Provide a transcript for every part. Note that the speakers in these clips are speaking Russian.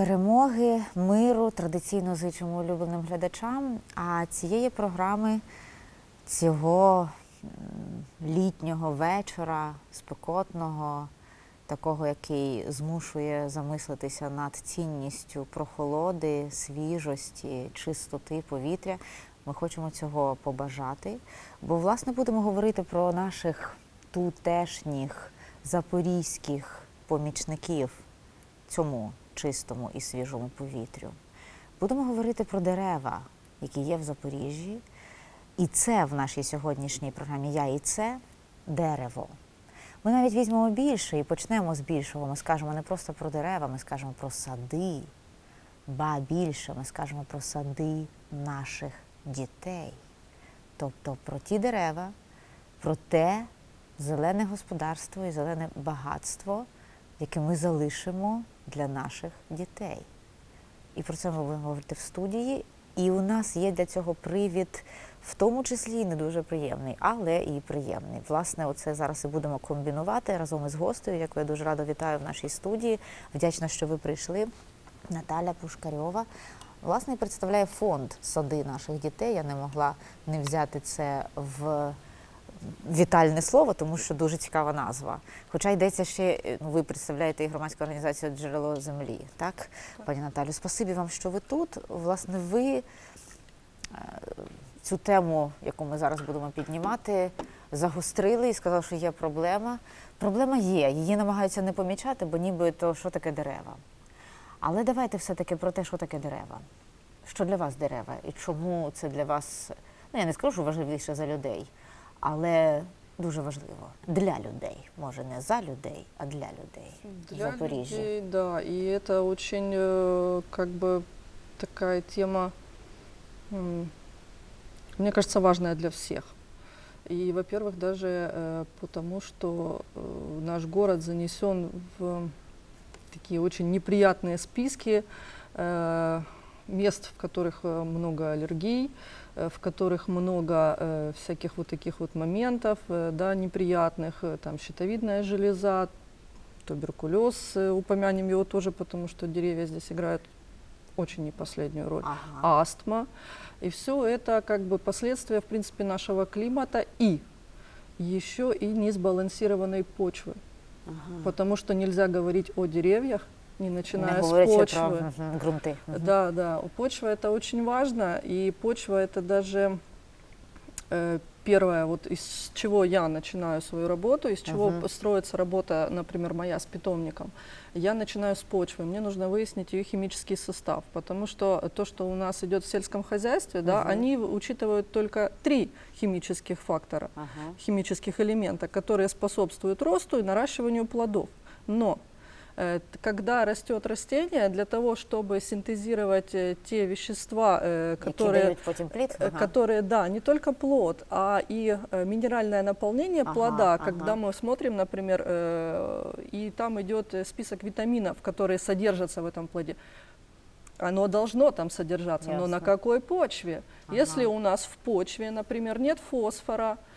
Перемоги, миру традиційно зичимо улюбленим глядачам. А цієї програми цього літнього вечора, спекотного, такого, який змушує замислитися над цінністю прохолоди, свіжості, чистоти повітря. Ми хочемо цього побажати, бо власне будемо говорити про наших тутешніх запорізьких помічників цьому чистому і свіжому повітрю. Будемо говорити про дерева, які є в Запоріжжі. І це в нашій сьогоднішній програмі Я і це дерево. Ми навіть візьмемо більше і почнемо з більшого. Ми скажемо не просто про дерева, ми скажемо про сади, ба більше ми скажемо про сади наших дітей. Тобто про ті дерева, про те зелене господарство і зелене багатство, яке ми залишимо для наших дітей. І про це ми будемо говорити в студії. І у нас є для цього привід, в тому числі не дуже приємний, але і приємний. Власне, оце зараз і будемо комбінувати разом із гостею, яку я дуже радо вітаю в нашій студії. Вдячна, що ви прийшли. Наталя Пушкарьова. Власне, представляє фонд сади наших дітей. Я не могла не взяти це в вітальне слово, тому що дуже цікава назва. Хоча йдеться ще, е, ну ви представляєте і громадську організацію Джерело землі, так, пані Наталю? Спасибі вам, що ви тут. Власне, ви е, цю тему, яку ми зараз будемо піднімати, загострили і сказали, що є проблема. Проблема є, її намагаються не помічати, бо ніби то що таке дерева. Але давайте все-таки про те, що таке дерева. Що для вас дерева і чому це для вас, ну я не скажу, що важливіше за людей, але дуже важливо для людей. Може, не за людей, а для людей в Для Запоріжжі. людей, да, и это очень э, как бы такая тема, м, мне кажется, важная для всех. И, во-первых, даже э, потому, что э, наш город занесен в такие очень неприятные списки э, мест, в которых э, много аллергий, э, в которых много э, всяких вот таких вот моментов, да, неприятных, там щитовидная железа, туберкулез, упомянем его тоже, потому что деревья здесь играют очень не последнюю роль. Ага. Астма. И все это как бы последствия, в принципе, нашего климата и еще и несбалансированной почвы. ага. Потому что нельзя говорить о деревьях, не Не начиная с говорячи почвы. про. Мгм. Да, да, почва это очень важно, и почва это даже э, первое, вот из чего я начинаю свою работу, из чего Мгм. строится работа, например, моя с питомником. Я начинаю с почвы, мне нужно выяснить ее химический состав, потому что то, что у нас идет в сельском хозяйстве, да, Мгм. они учитывают только три химических фактора Ага. химических элементов, которые способствуют росту и наращиванию плодов. Но когда растет растение, для того, чтобы синтезировать э, те вещества, э, Які которые, дають потім плід. э, которые, да, не только плод, а и э, минеральное наполнение Ага, плода, ага. когда мы смотрим, например, э, и там идет э, список витаминов, которые содержатся в этом плоде. Оно должно там содержаться, но на Ясно. какой почве? Если Ага. у нас в почве, например, нет фосфора, э,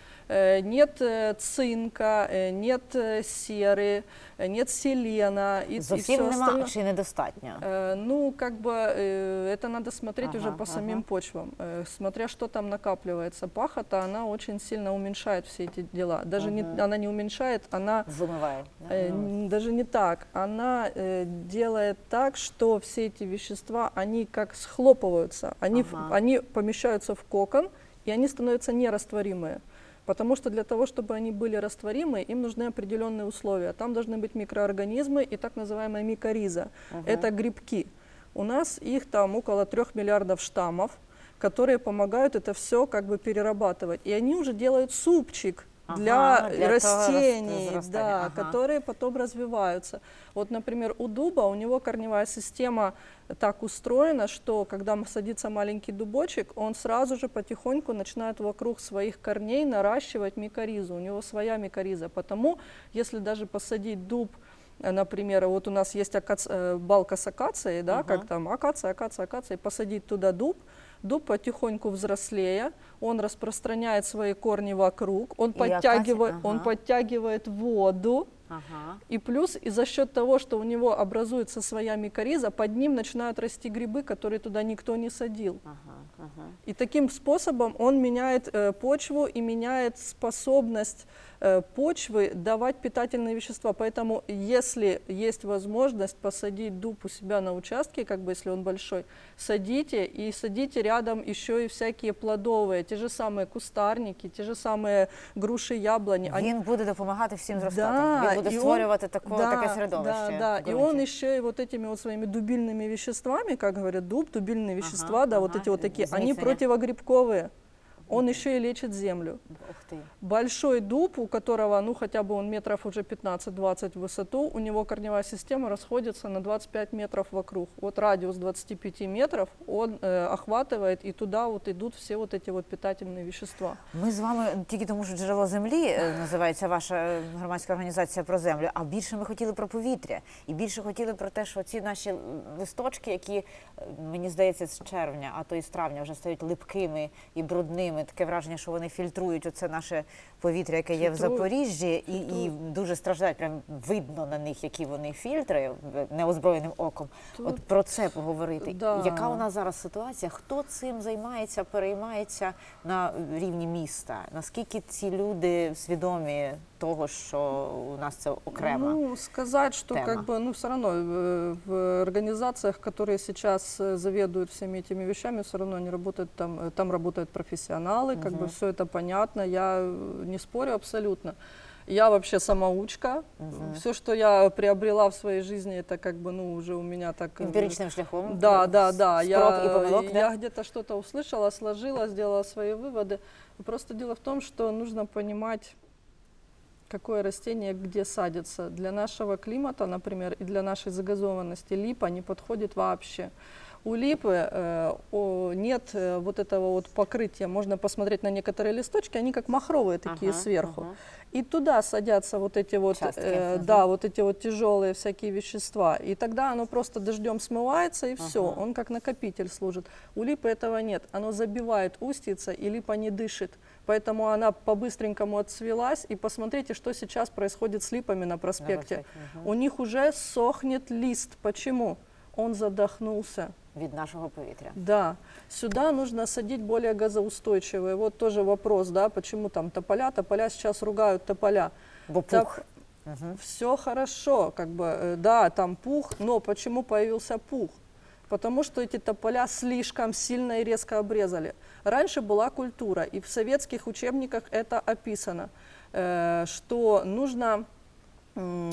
нет э, цинка, э, нет э, серы, э, нет селена и, и Зовсім все нема остальное. чи недостатньо. Э, Ну, как бы э, это надо смотреть уже Ага, по самим ага. почвам. Э, Смотря что там накапливается. Пахота, она очень сильно уменьшает все эти дела. Даже не, Мгм. она не уменьшает, она Вимиває. да? Э, Даже не так. Она э, делает так, что все эти вещества, они как схлопываются, они, Ага. они помещаются в кокон, и они становятся нерастворимые. Потому что для того, чтобы они были растворимы, им нужны определенные условия. Там должны быть микроорганизмы и так называемая микориза. Мгм. Это грибки. У нас их там около трех миллиардов штаммов, которые помогают это все как бы перерабатывать. И они уже делают супчик Ага, для, того раст- растений, зарастания, да, ага. которые потом развиваются. Вот, например, у дуба у него корневая система так устроена, что когда садится маленький дубочек, он сразу же потихоньку начинает вокруг своих корней наращивать микоризу. У него своя микориза. Потому, если даже посадить дуб э, например, вот у нас есть акац- э, балка с акацией, да, Ага. как там акация, акация, акация, и посадить туда дуб, дуб потихоньку взрослея, он распространяет свои корни вокруг, он подтягивает, он ага. подтягивает воду, Ага. И плюс, и за счет того, что у него образуется своя микориза, под ним начинают расти грибы, которые туда никто не садил. Ага, ага. И таким способом он меняет э, почву и меняет способность почвы давать питательные вещества. Поэтому, если есть возможность посадить дуб у себя на участке, как бы если он большой, садите и садите рядом еще и всякие плодовые, те же самые кустарники, те же самые груши, яблони. Они- Він буде допомагати всім зростати. Да, він буде и он- створювати тако, да, таке середовище. Да, да. в И ґрунті. он еще и вот этими вот своими дубильными веществами, как говорят, дуб, дубильные вещества, да, вот ага, эти вот такие, они зміцнення. противогрибковые. Он еще и лечит землю. Ух ти. Большой дуб, у которого, ну, хотя бы он метров уже 15-20 в высоту, у него корневая система расходится на 25 метров вокруг. Вот радиус 25 метров он э, охватывает, и туда вот идут все вот эти вот питательные вещества. Ми з вами тільки тому, що джерело землі е, називається ваша е, громадська організація про землю. А більше ми хотіли про повітря, і більше хотіли про те, що ці наші листочки, які е, мені здається з червня, а то і з травня вже стають липкими і брудними. Таке враження, що вони фільтрують оце наше повітря, яке є в Фільтрують. Запоріжжі, і, і дуже страждають. Прям видно на них, які вони фільтри е, неозброєним оком. Тут- От про це поговорити. Да. Яка у нас зараз ситуація? Хто цим займається, переймається на рівні міста? Наскільки ці люди свідомі того, що у нас це окремо? Ну, сказать, что тема. как бы, ну, все равно э, в организациях, которые сейчас э, заведуют всеми этими вещами, все равно они работают там, э, там работают профессионалы, как бы Мгм. все это понятно, я э, не спорю абсолютно. Я вообще самоучка. Мгм. Все, что я приобрела в своей жизни, это как бы, ну, уже у меня так... э, Емпіричним шляхом? Да, да, да. Я, і помилок, да? я где-то что-то услышала, сложила, сделала свои выводы. Просто дело в том, что нужно понимать, какое растение где садится. Для нашего климата, например, и для нашей загазованности липа не подходит вообще. У липы э, нет э, вот этого вот покрытия. Можно посмотреть на некоторые листочки, они как махровые такие Ага, сверху. ага. И туда садятся вот эти вот, э, да, вот эти вот тяжелые всякие вещества. И тогда оно просто дождем смывается и все. Ага. Он как накопитель служит. У липы этого нет. Оно забивает устьица, и липа не дышит. Поэтому она по-быстренькому отцвелась. И посмотрите, что сейчас происходит с липами на проспекте. проспекте, мгм. У них уже сохнет лист. Почему? Он задохнулся. Від нашого повітря. Да, сюда нужно садить более газоустойчивые. Вот тоже вопрос, да, почему там тополя, тополя сейчас ругают тополя. Бо Так, пух. Мгм. Все хорошо, как бы, э, да, там пух, но почему появился пух? Потому что эти тополя слишком сильно и резко обрезали. Раньше была культура, и в советских учебниках это описано, э, что нужно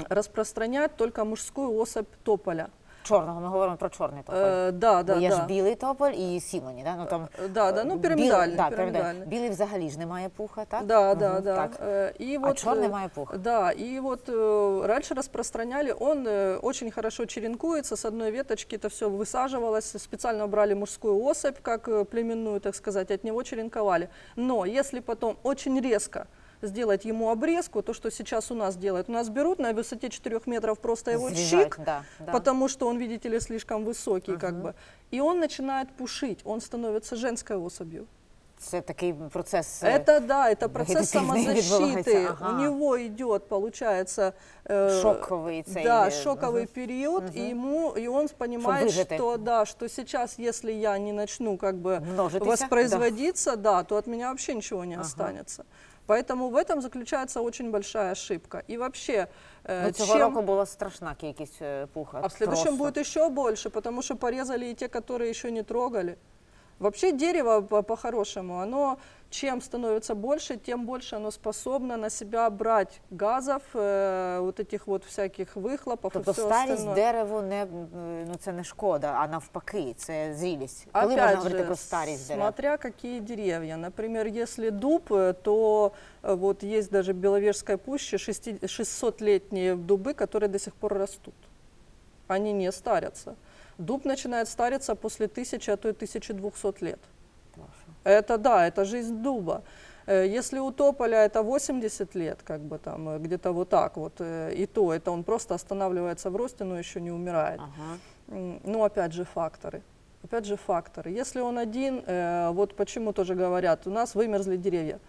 распространять только мужскую особь тополя. Чорного, ми говоримо про чорний тополь. Э, да, да, Бо є ж да. білий тополь і сімені, да? Ну, там, Э, Да, да, ну е, пирамидальный, да, пирамидальный. Білий взагалі ж немає пуха, так? Да, да, Мгм, да. Так. Э, И А вот, чорний э, має пух. Да, и вот э, раньше распространяли, он э, очень хорошо черенкуется, с одной веточки это все высаживалось, специально брали мужскую особь, как э, племенную, так сказать, от него черенковали. Но если потом очень резко сделать ему обрезку, то, что сейчас у нас делают, у нас берут на высоте 4 метров просто его Зрізають, чик, да, да. потому что он, видите ли, слишком высокий, как Мгм. бы, и он начинает пушить, он становится женской особью. Це такий процес. е, Это да, это процесс вегетативный самозащиты. відбувається, ага. У него идет, получается, э, Шоковий цей. да, е, шоковый мгм. период, Мгм. и ему и он понимает, выжить. что да, что сейчас, если я не начну как бы Множитися. воспроизводиться, да. то от меня вообще ничего не Ага. останется. Поэтому в этом заключается очень большая ошибка. И вообще, э, Ну, цього чем- року була страшна кількість пуха. а в следующем просто. будет еще больше, потому что порезали и те, которые еще не трогали. Вообще дерево по- по-хорошему, оно чем становится больше, тем больше оно способно на себя брать газов, э, вот этих вот всяких выхлопов Тобто и все старість остальное. дереву не м, ну це не шкода, а навпаки, це зрілість. Коли можна Опять говорити же, про старість дерев? смотря какие деревья. Например, если дуб, э, то э, вот есть даже в Беловежской пуще 600-летние дубы, которые до сих пор растут. Они не старятся. Дуб начинает стариться после 1000, а то и 1200 лет. Это да, это жизнь дуба. Э, Если у тополя это 80 лет, как бы там э, где-то вот так вот, э, и то это он просто останавливается в росте, но еще не умирает. Ага. Ну, опять же, факторы. Опять же, факторы. Если он один, вот почему тоже говорят, у нас вымерзли деревья.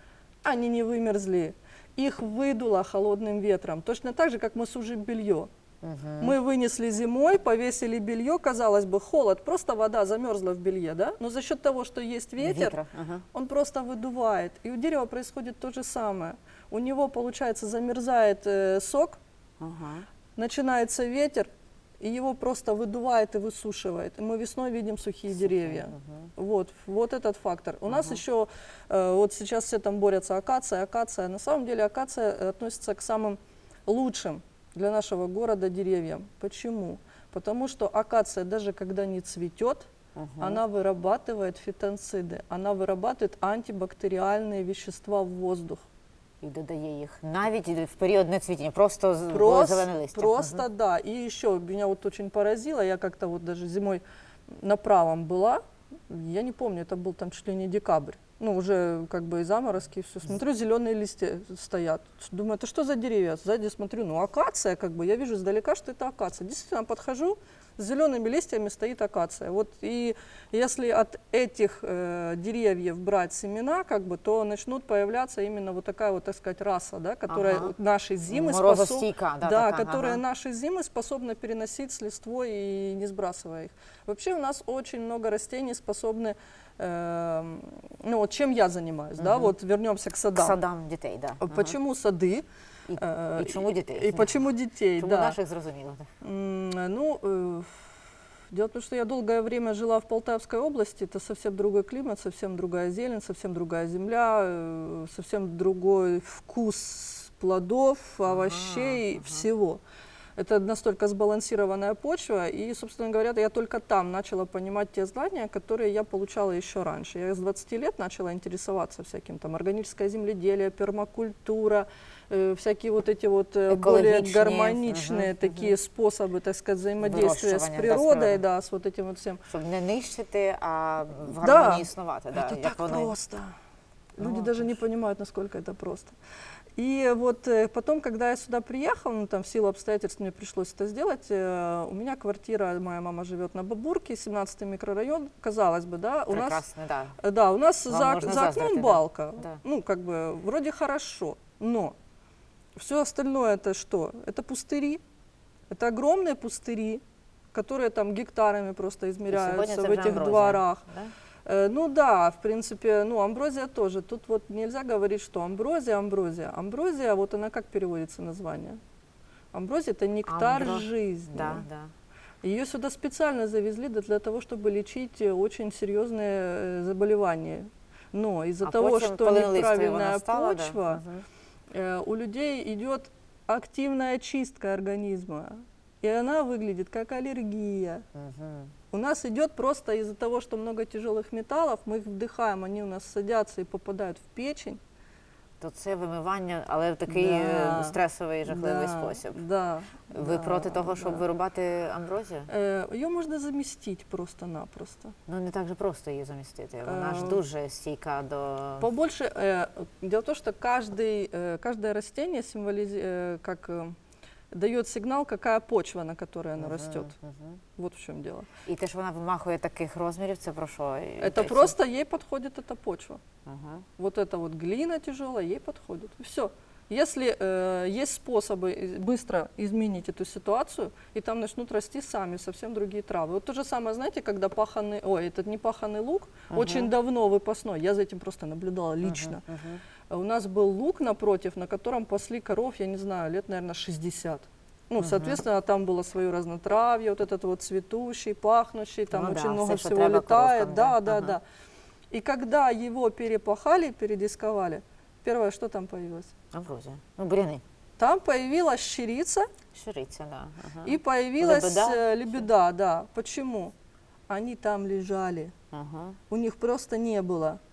Они не вымерзли. их выдуло холодным ветром. Точно так же, как мы сужим белье. Мгм. Мы вынесли зимой, повесили белье, казалось бы, холод, просто вода замерзла в белье, да? Но за счет того, что есть ветер, Ага. он просто выдувает. И у дерева происходит то же самое. У него, получается, замерзает э, сок, Ага. начинается ветер, и его просто выдувает и высушивает. И мы весной видим сухие деревья. Мгм. Вот, вот этот фактор. У нас Ага. еще, э, вот сейчас все там борются акация, акация. На самом деле акация э, относится к самым лучшим для нашего города деревьям. Почему? Потому что акация, даже когда не цветет, Мгм. она вырабатывает фитонциды, она вырабатывает антибактериальные вещества в воздух. І додає їх навіть в період нецвітіння, просто з Просто, зелене листя. просто да. И еще меня вот очень поразило, я как-то вот даже зимой на правом была, я не помню, это был там чуть ли не декабрь. Ну, уже как бы и заморозки, все. Смотрю, зеленые листья стоят. Думаю, это что за деревья? Сзади смотрю, ну, акация, как бы, я вижу издалека, что это акация. Действительно, подхожу, с зелеными листьями стоит акация. Вот и если от этих э, деревьев брать семена, как бы, то начнут появляться именно вот такая вот, так сказать, раса, да, которая Ага. нашей зимы способ- Морозостійка, да, да, которая ага. наши зимы способны переносить с листвой и не сбрасывая их. Вообще у нас очень много растений способны, эм, ну вот чем я занимаюсь, да, Мгм. вот вернемся к К садам. садам дітей, да. Ага. Почему сады? І, э, і чому дітей? И почему детей, Чому да. наших зрозуміло. М, Ну, э, дело в том, что я долгое время жила в Полтавской области, это совсем другой климат, совсем другая зелень, совсем другая земля, э, совсем другой вкус плодов, овощей, ага. всего. Это настолько сбалансированная почва, и, собственно говоря, я только там начала понимать те знания, которые я получала еще раньше. Я с 20 лет начала интересоваться всяким там органическое земледелие, пермакультура, э, всякие вот эти вот э, более Экологичные, гармоничные мгм, такие мгм. способы, так сказать, взаимодействия с Выращивания, да, с природой, природой. да, с вот этим вот всем. Щоб не нищити, а в Да. гармонії існувати. Да, это як так воно. просто. Ну, Люди вот даже уж. не понимают, насколько это просто. И вот э, потом, когда я сюда приехала, ну там в силу обстоятельств мне пришлось это сделать, э, у меня квартира, моя мама живет на Бабурке, 17 микрорайон, казалось бы, да, у нас, Прекрасно, да. э, да, у нас Вам за, за окном да. балка, Да. ну как бы вроде хорошо, но все остальное это что? Это пустыри, это огромные пустыри, которые там гектарами просто измеряются в этих дворах. Да? Э, Ну да, в принципе, ну амброзия тоже. Тут вот нельзя говорить, что амброзия, амброзия. Амброзия, вот она как переводится название? Амброзия это нектар Амбро- жизни. Да, да. Ее сюда специально завезли для того, чтобы лечить э, очень серьезные э, заболевания. Но из-за а того, что неправильная стала, почва, Да. У людей идет активная чистка организма. И она выглядит как аллергия. Мгм. У нас идет просто из-за того, что много тяжелых металлов, мы их вдыхаем, они у нас садятся и попадают в печень. То це вимивання, але в такий Да. е, стресовий жахливий Да, спосіб. Да. Ви да, проти того, щоб да. вирубати амброзію? Э, Ее можно заместить просто-напросто. Ну не так же просто її замістити. Вона ж Е, дуже стійка до Побольше. э, дело в том, что каждый, э, каждое растение символизирует, как э, дает сигнал, какая почва, на которой оно Мгм, растет. мгм. Вот в чем дело. І те, що вона вимахує таких розмірів, це про що? Это йдеться? просто ей подходит эта почва. Ага. Вот эта вот глина тяжелая, ей подходит. Все. Если э, есть способы из- быстро изменить эту ситуацию, и там начнут расти сами совсем другие травы. Вот то же самое, знаете, когда паханный, ой, этот не паханный лук, Мгм. очень давно выпасной, я за этим просто наблюдала лично. Мгм, мгм. А У нас был лук напротив, на котором пасли коров, я не знаю, лет, наверное, 60. Ну, соответственно, там было свое разнотравье, вот этот вот цветущий, пахнущий, там Ну очень да, много всего летает. коровкам, Да, да, да, да. ага. И когда его перепахали, передисковали, первое, что там появилось? Амброзія. Ну, буряни. Там появилась щирица Щириця, да. Ага. и появилась Лебеда? э, лебеда, да. Почему? Они там лежали, Ага. у них просто не было э,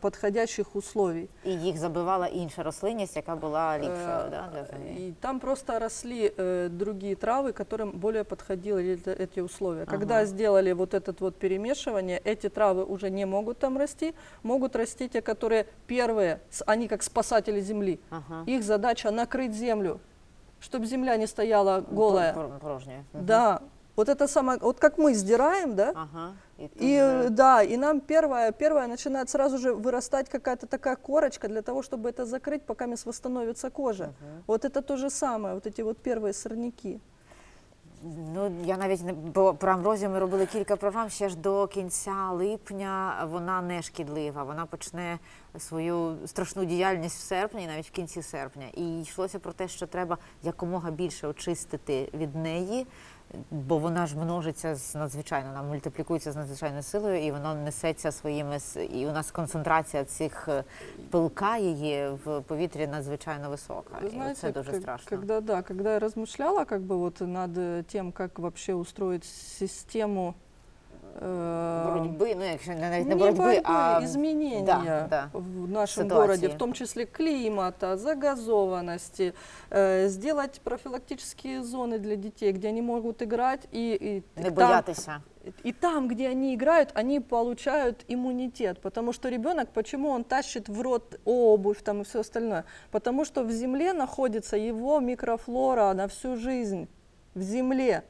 подходящих условий. І їх забивала інша рослинність, яка була ліпшою Э, да, для землі. И там просто росли э, другие травы, которым более подходили эти, эти условия. Ага. Когда сделали вот это вот перемешивание, эти травы уже не могут там расти, могут расти те, которые первые, с- они как спасатели земли. Ага. Их задача накрыть землю, чтобы земля не стояла голая. Пор- порожньою. Мгм. Да, вот это самое, вот как мы сдираем, да, Ага. І, тут И же- э, да, и нам первое, первое начинает сразу же вырастать какая-то такая корочка для того, чтобы это закрыть, пока мисс восстановится кожа. Мгм. Вот это то же самое, вот эти вот первые сорняки. Ну, я навіть не бо про амброзію ми робили кілька програм ще ж до кінця липня. Вона не шкідлива. Вона почне свою страшну діяльність в серпні, навіть в кінці серпня. І йшлося про те, що треба якомога більше очистити від неї, бо вона ж множиться з надзвичайно, вона мультиплікується з надзвичайною силою, і вона несеться своїми с- і у нас концентрація цих е, пилка її в повітрі надзвичайно висока. Вы і знаете, це дуже как- страшно. когда да, когда я размышляла как бы вот над э, тем, как вообще устроить систему э, Боротьби, ну якщо навіть не боротьби, борьбы, а изменения да, да. в нашем Ситуации. городе, в том числе климата, загазованности, э, сделать профилактические зоны для детей, где они могут играть и, и не там, боятися. и там, где они играют, они получают иммунитет, потому что ребенок, почему он тащит в рот обувь там и все остальное, потому что в земле находится его микрофлора на всю жизнь, в земле,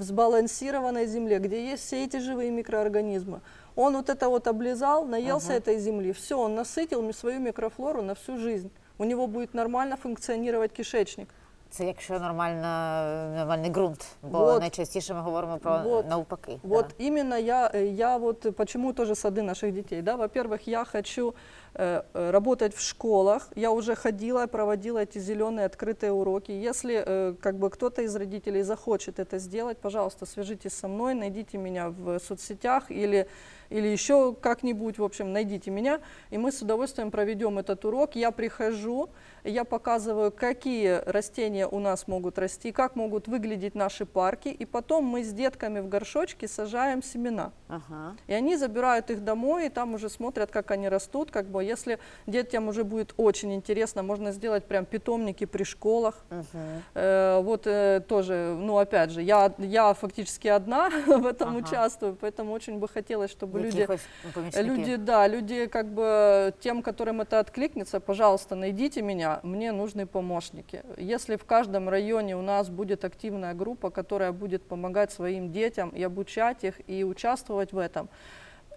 в сбалансированной земле, где есть все эти живые микроорганизмы. Он вот это вот облизал, наелся Ага. этой земли, все, он насытил свою микрофлору на всю жизнь. У него будет нормально функционировать кишечник. Це якщо нормальна, нормальний ґрунт, бо Вот. найчастіше ми говоримо про Вот. Вот навпаки. да. именно я, э, я вот э, почему тоже сады наших детей, да, во-первых, я хочу э, э, работать в школах, я уже ходила и проводила эти зеленые открытые уроки. Если э, как бы кто-то из родителей захочет это сделать, пожалуйста, свяжитесь со мной, найдите меня в соцсетях или или еще как-нибудь, в общем, найдите меня, и мы с удовольствием проведем этот урок. Я прихожу, я показываю, какие растения у нас могут расти, как могут выглядеть наши парки, и потом мы с детками в горшочке сажаем семена. Ага. И они забирают их домой, и там уже смотрят, как они растут. Как бы, если детям уже будет очень интересно, можно сделать прям питомники при школах. Мгм. Э, вот э, тоже, ну опять же, я, я фактически одна в этом Ага. участвую, поэтому очень бы хотелось, чтобы люди Якихось помічників. Люди, да, люди как бы тем, которым это откликнется, пожалуйста, найдите меня, мне нужны помощники. Если в каждом районе у нас будет активная группа, которая будет помогать своим детям и обучать их, и участвовать в этом,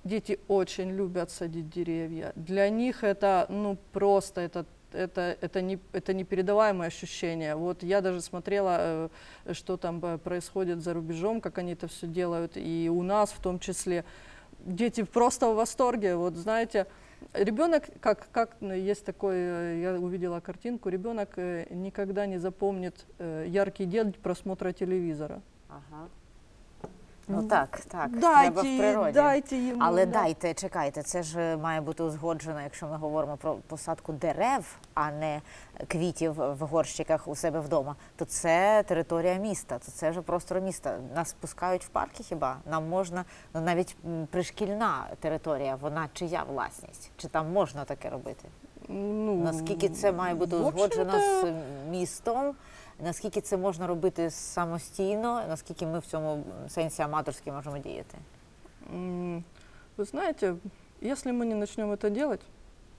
дети очень любят садить деревья. Для них это, ну, просто это это, это, не, это непередаваемое ощущение. Вот я даже смотрела, э, что там э, происходит за рубежом, как они это все делают, и у нас в том числе дети просто в восторге. Вот знаете, ребенок, как, как ну, есть такой, э, я увидела картинку, ребенок э, никогда не запомнит э, яркий день просмотра телевизора. Ага. Ну так, так. треба в природі. дайте ему. Але да. дайте, чекайте, це ж має бути узгоджено, якщо ми говоримо про посадку дерев, а не квітів в горщиках у себе вдома, то це територія міста, то це вже простор міста. Нас пускають в парки хіба? Нам можна, ну навіть пришкільна територія, вона чия власність? Чи там можна таке робити? Ну, Наскільки це має бути узгоджено з містом? Наскільки це можна робити самостійно? Наскільки ми в цьому сенсі аматорськи можемо діяти? м, Вы знаете, если мы не начнем это делать,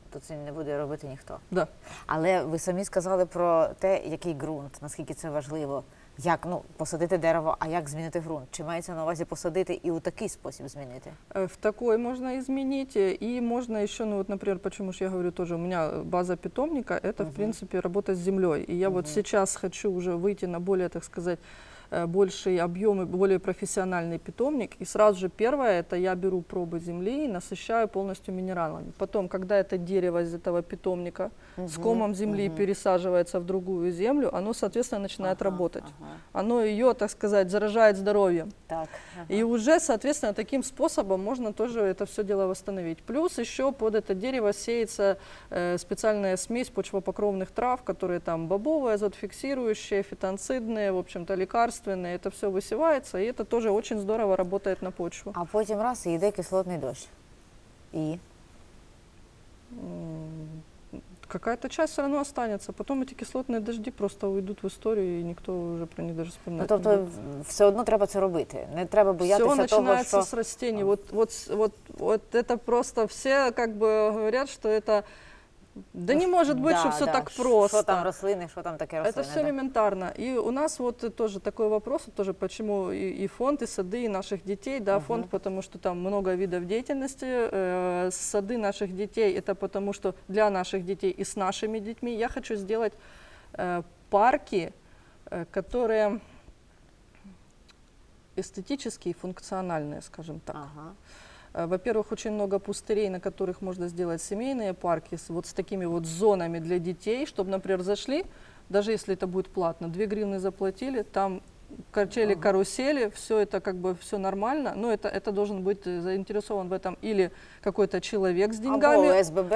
то це не буде робити ніхто. Да. Але ви самі сказали про те, який ґрунт, наскільки це важливо. Як ну посадити дерево, а як змінити ґрунт? Чи мається на увазі посадити і у такий спосіб змінити? Э, В такой можно изменить, э, и можно еще, ну вот, например, почему же я говорю тоже, у меня база питомника, это, Мгм. в принципе, работа с землей. И я вот Мгм. сейчас хочу уже выйти на более, так сказать, э, больший объем и более профессиональный питомник. И сразу же первое, это я беру пробы земли и насыщаю полностью минералами. Потом, когда это дерево из этого питомника с комом земли мгм. пересаживается в другую землю, оно, соответственно, начинает Ага, работать. ага. Оно ее, так сказать, заражает здоровьем. Так. ага. И уже, соответственно, таким способом можно тоже это все дело восстановить. Плюс еще под это дерево сеется э, специальная смесь почвопокровных трав, которые там бобовые, азотфиксирующие, фитонцидные, в общем-то, лекарственные. Это все высевается, и это тоже очень здорово работает на почву. А потім раз і йде кислотний дощ. І М, Какая-то часть все равно останется. Потом эти кислотные дожди просто уйдут в историю, и никто уже про них даже ну, вспоминать не тобто будет. в- все одно треба це робити. Не треба Все боятися того, начинается що с растений. Вот, вот, с- вот, вот это просто все как бы говорят, что это Да не может быть, Да, что все да, так просто. Що там рослини, що там таке рослини. Это все да. элементарно. И у нас вот тоже такой вопрос, тоже почему и, и фонд, и сады, и наших детей, да, Мгм. фонд, потому что там много видов деятельности, э, сады наших детей, это потому что для наших детей и с нашими детьми я хочу сделать э, парки, э, которые эстетические и функциональные, скажем так. Ага. Э, Во-первых, очень много пустырей, на которых можно сделать семейные парки с, вот с такими вот зонами для детей, чтобы, например, зашли, даже если это будет платно, 2 гривны заплатили, там качели, Ага. карусели, все это как бы все нормально, но это, это должен быть э, заинтересован в этом или какой-то человек с деньгами. Або ОСББ,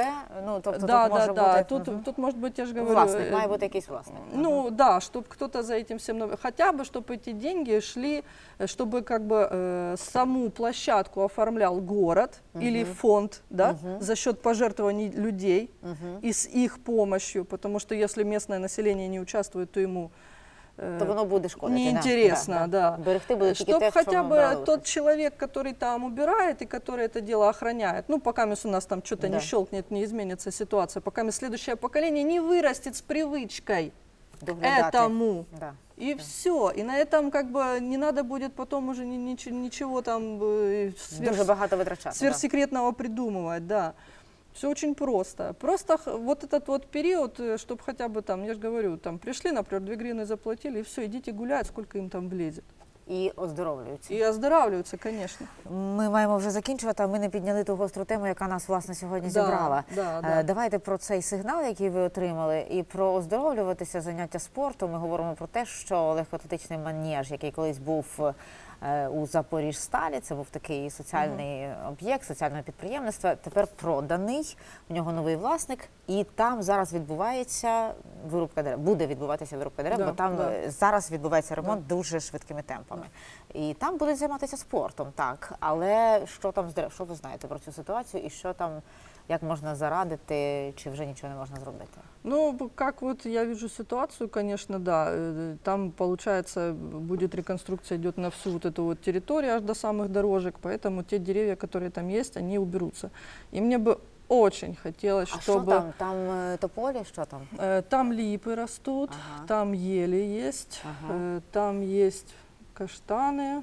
ну тобто да, тут може да, да. бути Тут, мгм. тут может быть, я же говорю, власник, має бути якийсь власник. Ну да, чтобы кто-то за этим всем, нав- хотя бы, чтобы эти деньги шли, э, чтобы как бы э, саму площадку оформлял город или Мгм. фонд, да, Мгм. за счет пожертвований людей Мгм. и с их помощью, потому что если местное население не участвует, то ему То воно буде шкодити. да, неинтересно, да, да. Берегти буде тільки Чтобы те, хотя що бы тот человек, который там убирает и который это дело охраняет, ну, пока у нас там что-то Да. не щелкнет, не изменится ситуация, пока следующее поколение не вырастет с привычкой доглядати. этому. Да. И Да. все. И на этом как бы не надо будет потом уже ни- ничего, ничего там э, Дуже сверх- багато витрачати. да. сверхсекретного придумывать, да. Все очень просто. Просто х- вот этот вот период, чтобы хотя бы там, я же говорю, там пришли, например, 2 гривны заплатили, и все, идите гулять, сколько им там влезет. І оздоровлюються. И оздоравливаются, конечно. Ми маємо вже закінчувати, а ми не підняли ту гостру тему, яка нас власне сьогодні Да, зібрала. да, Е, да. Давайте про цей сигнал, який ви отримали, і про оздоровлюватися, заняття спортом. Ми говоримо про те, що легкоатлетичний манеж, який колись був е, у Запоріжсталі, це був такий соціальний об'єкт, соціального підприємництва. Тепер проданий. У нього новий власник, і там зараз відбувається вирубка дерев. Буде відбуватися вирубка дерев, Да, бо там да. е, зараз відбувається ремонт дуже швидкими темпами. І там будуть займатися спортом, так. Але що там з дерев? Що ви знаєте про цю ситуацію і що там, як можна зарадити, чи вже нічого не можна зробити? Ну, как вот я вижу ситуацию, конечно, да. э, Там, получается, будет реконструкция идет на всю вот эту вот территорию, аж до самых дорожек, поэтому те деревья, которые там есть, они уберутся. И мне бы очень хотелось, А чтобы... там? Там е, тополі? Що там? Э, Там липы растут, Ага. там ели есть, Ага. э, там есть каштаны,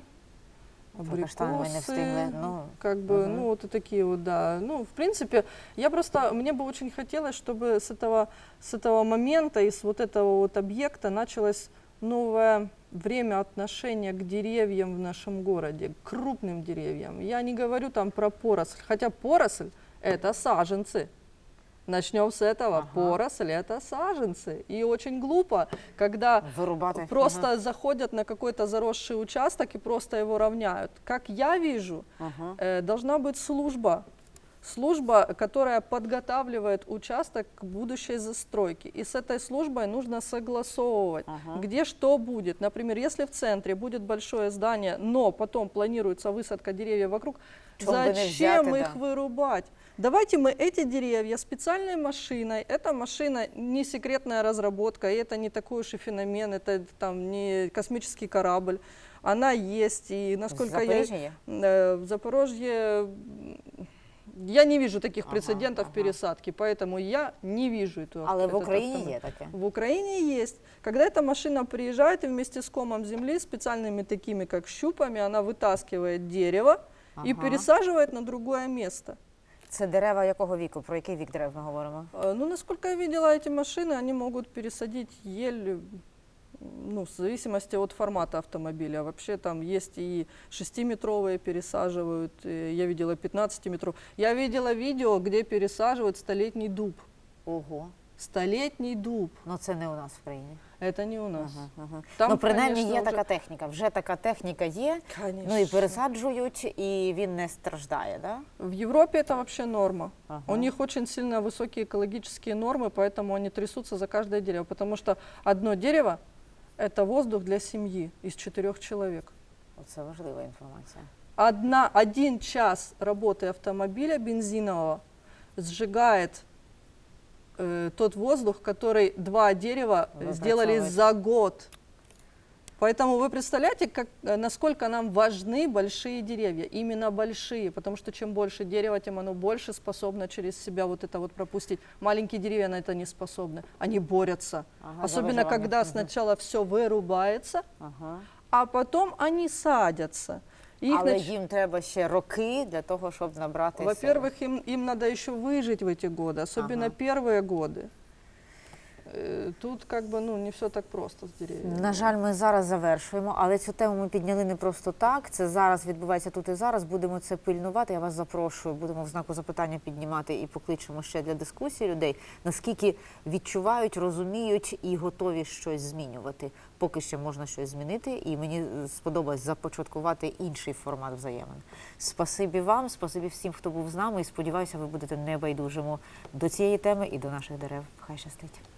Не встигли. абрикосы, Ну, как бы, ну вот и такие вот, да. Ну, в принципе, я просто, мне бы очень хотелось, чтобы с этого, с этого момента и с вот этого вот объекта началось новое время отношения к деревьям в нашем городе, к крупным деревьям. Я не говорю там про поросль, хотя поросль – это саженцы. Начнем с этого. Ага. Поросль – это саженцы. И очень глупо, когда вирубати. просто заходят на какой-то заросший участок и просто его равняют. Как я вижу, Ага. Ага. э, должна быть служба. Служба, которая подготавливает участок к будущей застройке. И с этой службой нужно согласовывать, Ага. где что будет. Например, если в центре будет большое здание, но потом планируется высадка деревьев вокруг, не зачем их да. вырубать? Давайте мы эти деревья специальной машиной, эта машина не секретная разработка, и это не такой уж и феномен, это там не космический корабль, она есть, и насколько я... Запоріжжя є? Э, В Запорожье м, я не вижу таких Ага, прецедентов ага. пересадки, поэтому я не вижу эту Але в этот Україні автомобиль. є таке. В Украине есть. Когда эта машина приезжает и вместе с комом земли, специальными такими как щупами, она вытаскивает дерево и Ага. пересаживает на другое место. Це дерева якого віку? Про який вік дерев ми говоримо? Э, Ну, насколько я видела эти машины, они могут пересадить ель, м, ну, в зависимости от формата автомобиля. Вообще там есть и 6-метровые пересаживают, э, я видела 15-метровые. Я видела видео, где пересаживают столетний дуб. Ого. Столетний дуб. Ну це не у нас в країні. Это не у нас. Ага, ага. Там, ну, принаймні конечно, є вже- така техніка. Вже така техніка є. Конечно. Ну і пересаджують, і він не страждає, да? В Европе это вообще норма. Ага. У них очень сильно высокие экологические нормы, поэтому они трясутся за каждое дерево, потому что одно дерево – это воздух для семьи из четырех человек. Оце важлива інформація. Одна, один час работы автомобиля бензинового сжигает э, тот воздух, который два дерева э, сделали Выбрасывает. за год. Поэтому вы представляете, как, э, насколько нам важны большие деревья, именно большие, потому что чем больше дерева, тем оно больше способно через себя вот это вот пропустить. Маленькие деревья на это не способны, они борются. Ага, Особенно, когда сначала все вырубается, Ага. а потом они садятся. Их Але нач- їм треба ще роки для того, щоб набрати. Во-первых, им, им надо еще выжить в эти годы, особенно Ага. первые годы. Э, Тут как бы ну, не все так просто с деревьями. На жаль, ми зараз завершуємо, але цю тему ми підняли не просто так. Це зараз відбувається тут і зараз. Будемо це пильнувати. Я вас запрошую. Будемо в знаку запитання піднімати і покличемо ще для дискусії людей, наскільки відчувають, розуміють і готові щось змінювати. Поки ще можна щось змінити, і мені е, сподобалось започаткувати інший формат взаємин. Спасибі вам, спасибі всім, хто був з нами. І сподіваюся, ви будете небайдужими до цієї теми і до наших дерев. Хай щастить.